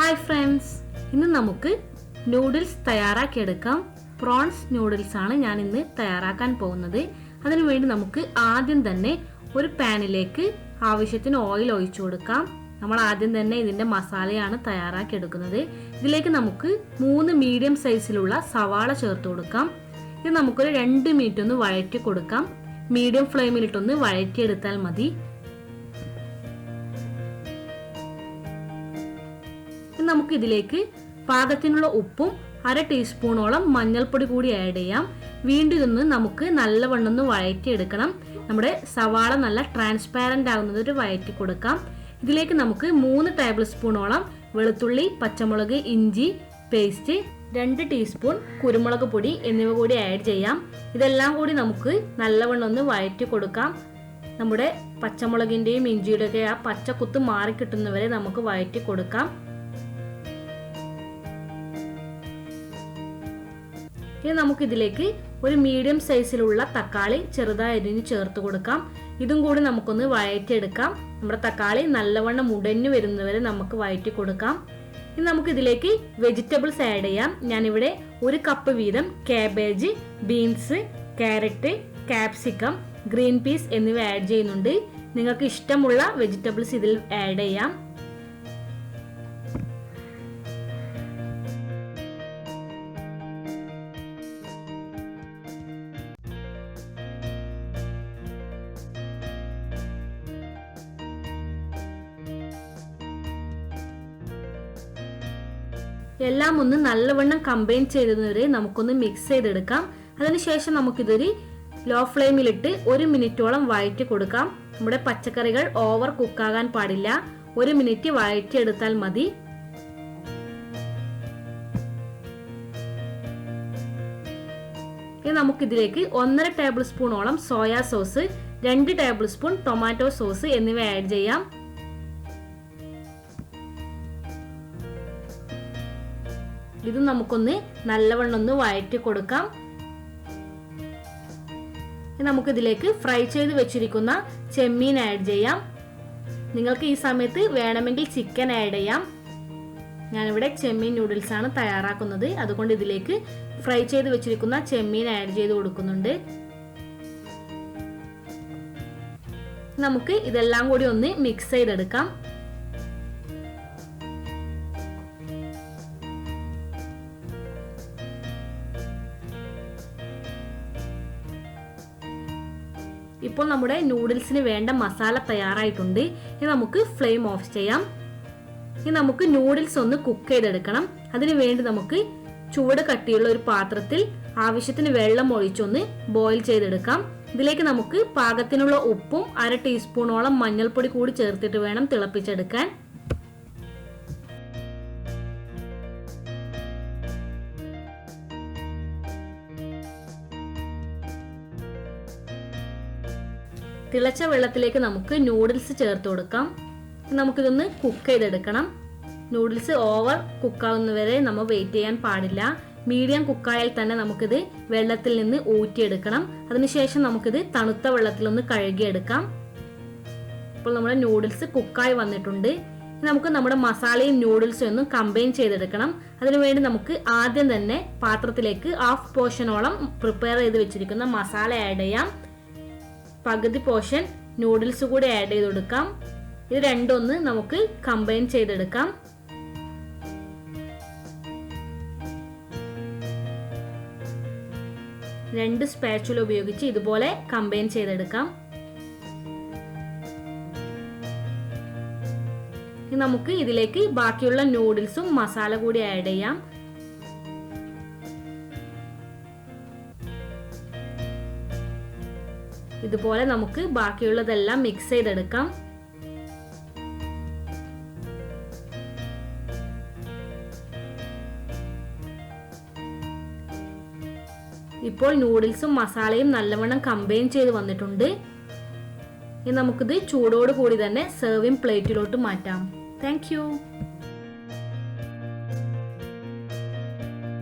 Hi friends ഇന്ന് നമുക്ക് noodles തയ്യാറാക്കിയെടുക്കാം. പ്രോൺസ് നൂഡിൽസ് ആണ് ഞാൻ ഇന്ന് തയ്യാറാക്കാൻ പോകുന്നത്. അതിനുവേണ്ടി നമുക്ക് ആദ്യം തന്നെ ഒരു പാനിലേക്ക് ആവശ്യത്തിന് ഓയിൽ ഒഴിച്ചു കൊടുക്കാം. നമ്മൾ ആദ്യം തന്നെ ഇതിന്റെ മസാലയാണ് തയ്യാറാക്കി എടുക്കുന്നത് ഇതിലേക്ക് നമുക്ക് മൂന്ന് മീഡിയം സൈസിലുള്ള സവാള ചേർത്ത് കൊടുക്കാം. ഇത് നമുക്കൊരു രണ്ട് മിനിറ്റ് ഒന്ന് വഴറ്റി കൊടുക്കാം. മീഡിയം ഫ്ലെയിമിലിട്ടൊന്ന് വഴറ്റിയെടുത്താൽ മതി. നമുക്ക് ഇതിലേക്ക് പാകത്തിനുള്ള ഉപ്പും അര ടീസ്പൂണോളം മഞ്ഞൾപ്പൊടി കൂടി ആഡ് ചെയ്യാം. വീണ്ടും ഇതൊന്ന് നമുക്ക് നല്ലവണ്ണം ഒന്ന് വഴറ്റിയെടുക്കണം. നമ്മുടെ സവാള നല്ല ട്രാൻസ്പാരന്റ് ആകുന്നത് ഒരു വഴറ്റി കൊടുക്കാം. ഇതിലേക്ക് നമുക്ക് മൂന്ന് ടേബിൾ സ്പൂണോളം വെളുത്തുള്ളി പച്ചമുളക് ഇഞ്ചി പേസ്റ്റ് രണ്ട് ടീസ്പൂൺ കുരുമുളക് പൊടി എന്നിവ കൂടി ആഡ് ചെയ്യാം. ഇതെല്ലാം കൂടി നമുക്ക് നല്ലവണ്ണം ഒന്ന് വഴറ്റി കൊടുക്കാം. നമ്മുടെ പച്ചമുളകിന്റെയും ഇഞ്ചിയുടെയൊക്കെ ആ പച്ചക്കുത്ത് മാറി കിട്ടുന്നവരെ നമുക്ക് വഴറ്റി കൊടുക്കാം. ഇനി നമുക്ക് ഇതിലേക്ക് ഒരു മീഡിയം സൈസിലുള്ള തക്കാളി ചെറുതായി അരിഞ്ഞ് ചേർത്ത് കൊടുക്കാം. ഇതും കൂടി നമുക്കൊന്ന് വഴറ്റിയെടുക്കാം. നമ്മുടെ തക്കാളി നല്ലവണ്ണം മുടഞ്ഞു വരുന്നവരെ നമുക്ക് വഴറ്റി കൊടുക്കാം. ഇനി നമുക്ക് ഇതിലേക്ക് വെജിറ്റബിൾസ് ആഡ് ചെയ്യാം. ഞാനിവിടെ ഒരു കപ്പ് വീതം cabbage beans carrot capsicum green peas എന്നിവ ആഡ് ചെയ്യുന്നുണ്ട്. നിങ്ങൾക്ക് ഇഷ്ടമുള്ള വെജിറ്റബിൾസ് ഇതിൽ ആഡ് ചെയ്യാം. എല്ലാം ഒന്ന് നല്ലവണ്ണം കമ്പൈൻ ചെയ്തതുവരെ നമുക്കൊന്ന് മിക്സ് ചെയ്തെടുക്കാം. അതിനുശേഷം നമുക്കിതൊരു ലോ ഫ്ലെയിമിലിട്ട് ഒരു മിനിറ്റോളം വഴറ്റി കൊടുക്കാം. നമ്മുടെ പച്ചക്കറികൾ ഓവർ കുക്കാകാൻ പാടില്ല. ഒരു മിനിറ്റ് വഴറ്റിയെടുത്താൽ മതി. ഇനി നമുക്കിതിലേക്ക് ഒന്നര ടേബിൾ സ്പൂണോളം സോയാ സോസ് രണ്ട് ടേബിൾ സ്പൂൺ ടൊമാറ്റോ സോസ് എന്നിവ ആഡ് ചെയ്യാം. ഇത് നമുക്കൊന്ന് നല്ലവണ്ണം ഒന്ന് വഴറ്റി കൊടുക്കാം. നമുക്കിതിലേക്ക് ഫ്രൈ ചെയ്ത് വെച്ചിരിക്കുന്ന ചെമ്മീൻ ആഡ് ചെയ്യാം. നിങ്ങൾക്ക് ഈ സമയത്ത് വേണമെങ്കിൽ ചിക്കൻ ആഡ് ചെയ്യാം. ഞാനിവിടെ ചെമ്മീൻ നൂഡിൽസ് ആണ് തയ്യാറാക്കുന്നത്. അതുകൊണ്ട് ഇതിലേക്ക് ഫ്രൈ ചെയ്ത് വെച്ചിരിക്കുന്ന ചെമ്മീൻ ആഡ് ചെയ്ത് കൊടുക്കുന്നുണ്ട്. നമുക്ക് ഇതെല്ലാം കൂടി ഒന്ന് മിക്സ് ചെയ്തെടുക്കാം. ഇപ്പോൾ നമ്മുടെ നൂഡിൽസിന് വേണ്ട മസാല തയ്യാറായിട്ടുണ്ട്. ഇനി നമുക്ക് ഫ്ലെയിം ഓഫ് ചെയ്യാം. ഇനി നമുക്ക് നൂഡിൽസ് ഒന്ന് കുക്ക് ചെയ്തെടുക്കണം. അതിനു വേണ്ടി നമുക്ക് ചൂട് കട്ടിയുള്ള ഒരു പാത്രത്തിൽ ആവശ്യത്തിന് വെള്ളം ഒഴിച്ചൊന്ന് ബോയിൽ ചെയ്തെടുക്കാം. ഇതിലേക്ക് നമുക്ക് പാകത്തിനുള്ള ഉപ്പും അര ടീസ്പൂണോളം മഞ്ഞൾപ്പൊടി കൂടി ചേർത്തിട്ട് വേണം തിളപ്പിച്ചെടുക്കാൻ. തിളച്ച വെള്ളത്തിലേക്ക് നമുക്ക് നൂഡിൽസ് ചേർത്ത് കൊടുക്കാം. നമുക്കിതൊന്ന് കുക്ക് ചെയ്തെടുക്കണം. നൂഡിൽസ് ഓവർ കുക്കാവുന്നവരെ നമ്മൾ വെയിറ്റ് ചെയ്യാൻ പാടില്ല. മീഡിയം കുക്കായാൽ തന്നെ നമുക്കിത് വെള്ളത്തിൽ നിന്ന് ഊറ്റിയെടുക്കണം. അതിനുശേഷം നമുക്കിത് തണുത്ത വെള്ളത്തിൽ ഒന്ന് കഴുകിയെടുക്കാം. ഇപ്പോൾ നമ്മുടെ നൂഡിൽസ് കുക്കായി വന്നിട്ടുണ്ട്. നമുക്ക് നമ്മുടെ മസാലയും നൂഡിൽസും ഒന്നും കമ്പൈൻ ചെയ്തെടുക്കണം. അതിനുവേണ്ടി നമുക്ക് ആദ്യം തന്നെ പാത്രത്തിലേക്ക് ഹാഫ് പോർഷനോളം പ്രിപ്പയർ ചെയ്ത് വെച്ചിരിക്കുന്ന മസാല ആഡ് ചെയ്യാം. പകുതി പോർഷൻ നൂഡിൽസ് കൂടി ആഡ് ചെയ്ത് കൊടുക്കാം. ഇത് രണ്ടൊന്ന് നമുക്ക് കമ്പൈൻ ചെയ്തെടുക്കാം. രണ്ട് സ്പാച്ചുല ഉപയോഗിച്ച് ഇതുപോലെ കമ്പൈൻ ചെയ്തെടുക്കാം. നമുക്ക് ഇതിലേക്ക് ബാക്കിയുള്ള നൂഡിൽസും മസാല കൂടി ആഡ് ചെയ്യാം. ഇതുപോലെ നമുക്ക് ബാക്കിയുള്ളതെല്ലാം മിക്സ് ചെയ്തെടുക്കാം. ഇപ്പോൾ നൂഡിൽസും മസാലയും നല്ലവണ്ണം കമ്പൈൻ ചെയ്ത് വന്നിട്ടുണ്ട്. ഇനി നമുക്കിത് ചൂടോട് കൂടി തന്നെ സെർവിങ് പ്ലേറ്റിലോട്ട് മാറ്റാം. താങ്ക്